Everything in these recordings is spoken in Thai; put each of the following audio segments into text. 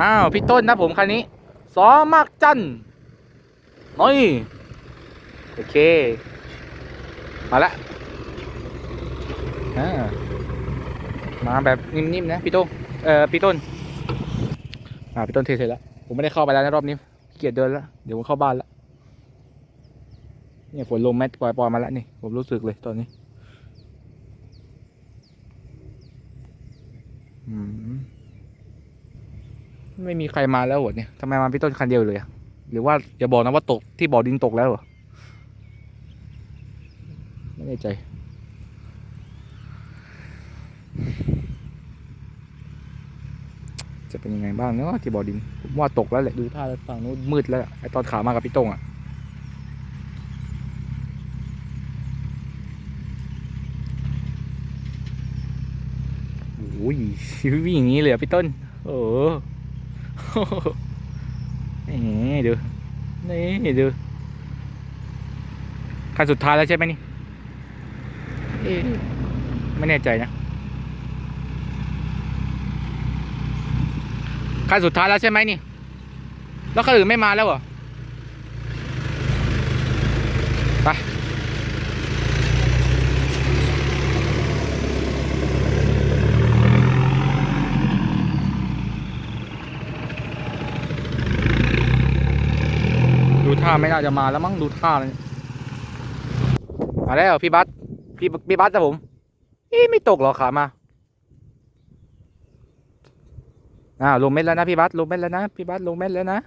อ้าวพี่ต้นนะผมคันนี้สอมากจันน้อยโอเค มาละมาแบบนิ่มๆนะพี่ต้นเอ่อพี่ต้นอ่าพี่ต้นเทเสร็จแล้วผมไม่ได้เข้าไปแล้วนะรอบนี้เกียจเดินแล้วเดี๋ยวผมเข้าบ้านละเนี่ยฝนลงแมทปล่อยๆมาแล้วนี่ผมรู้สึกเลยตอนนี้ อืม ไม่มีใครมาแล้วเหรอเนี่ยทำไมมาพี่ต้นคันเดียวเลยอะหรือว่าอย่าบอกนะว่าตกที่บ่อดินตกแล้วเหรอไม่แน่ใจ จะเป็นยังไงบ้างเนาะที่บ่อดินผมว่าตกแล้วแหละดูท่าแล้วฝั่งนู้นมืดแล้วไอตอนขามากับพี่ต้งอะโอ้ยวิ่งอย่างนี้เลยพี่ต้นโอ้ นี่ดู นี่ดูคันสุดท้ายแล้วใช่ไหมนี่ ไม่แน่ใจนะคันสุดท้ายแล้วใช่ไหมนี่ แล้วคันอื่นไม่มาแล้วเหรอ ไป ท่าไม่น่าจะมาแล้วมั้งดูท่าเลยมาแล้วพี่บัสพี่พี่บัสนะผมเอ๊ะไม่ตกหรอขามาอ่าลงเม็ดแล้วนะพี่บัสลงเม็ดแล้วนะพี่บัสลงเม็ดแล้วนะ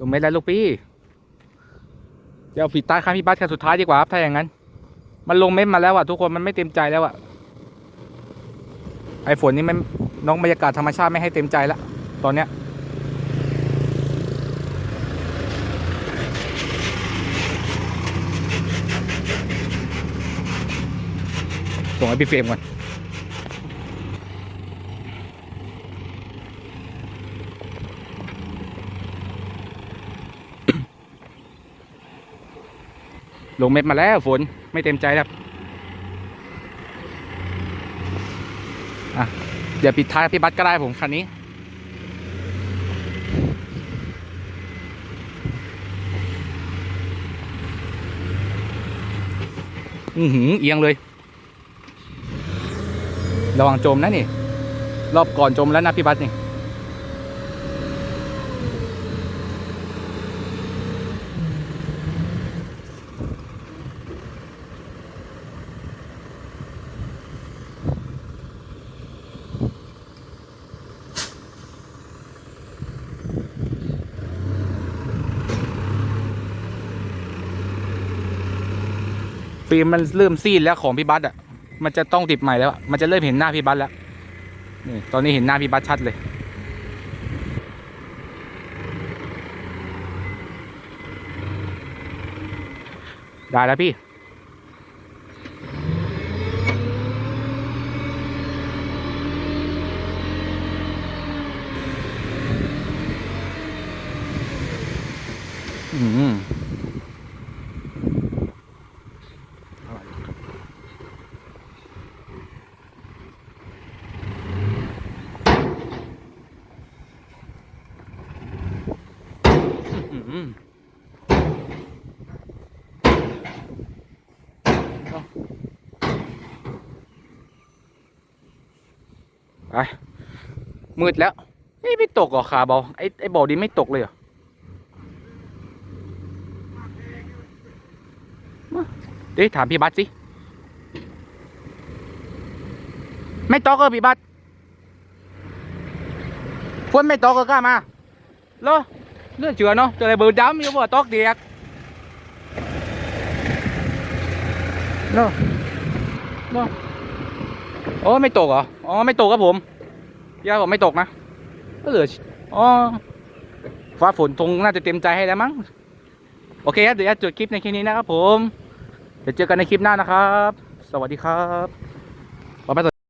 ลงเม็ดแล้วลูกพี่เดี๋ยวผิดตาข้างพี่บัสคันสุดท้ายดีกว่าครับถ้าอย่างนั้น มันลงเม็ดมาแล้วอะทุกคนมันไม่เต็มใจแล้วอะไอฝนนี่มันน้องบรรยากาศธรรมชาติไม่ให้เต็มใจแล้วตอนเนี้ย ส่งให้พี่เฟรมก่อนลงเม็ดมาแล้วฝนไม่เต็มใจครับอะเดี๋ยวปิดท้ายพี่บัสก็ได้ผมคันนี้อือหือเอียงเลย ระวังจมนะนี่ รอบก่อนจมแล้วนะพี่บัสนี่ ฟิล์มมันเริ่มซีดแล้วของพี่บัสอะ มันจะต้องติดใหม่แล้ว มันจะเริ่มเห็นหน้าพี่บัสแล้ว นี่ตอนนี้เห็นหน้าพี่บัสชัดเลย ได้แล้วพี่อืม ไปมืดแล้วเฮ้ไม่ตกหรอขาบอไอ้ไอ้บอดินไม่ตกเลยเหรอมาเดี๋ยวถามพี่บัสสิ ไม่ตกเหรอพี่บัสฝนไม่ตกก็กล้ามาเหรอ เลือดเจือเนาะจะอะไรเบอร์ดำอยู่บ่ตอกเดียกเนาะเนาะโอ้ไม่ตกเหรออ๋อไม่ตกครับผมย่าบอกไม่ตกนะก็เหลืออ๋อฟ้าฝนทงน่าจะเต็มใจให้แล้วมั้งโอเคครับเดี๋ยวจะจดคลิปในคลิปนี้นะครับผมเดี๋ยวเจอกันในคลิปหน้านะครับ สวัสดีครับ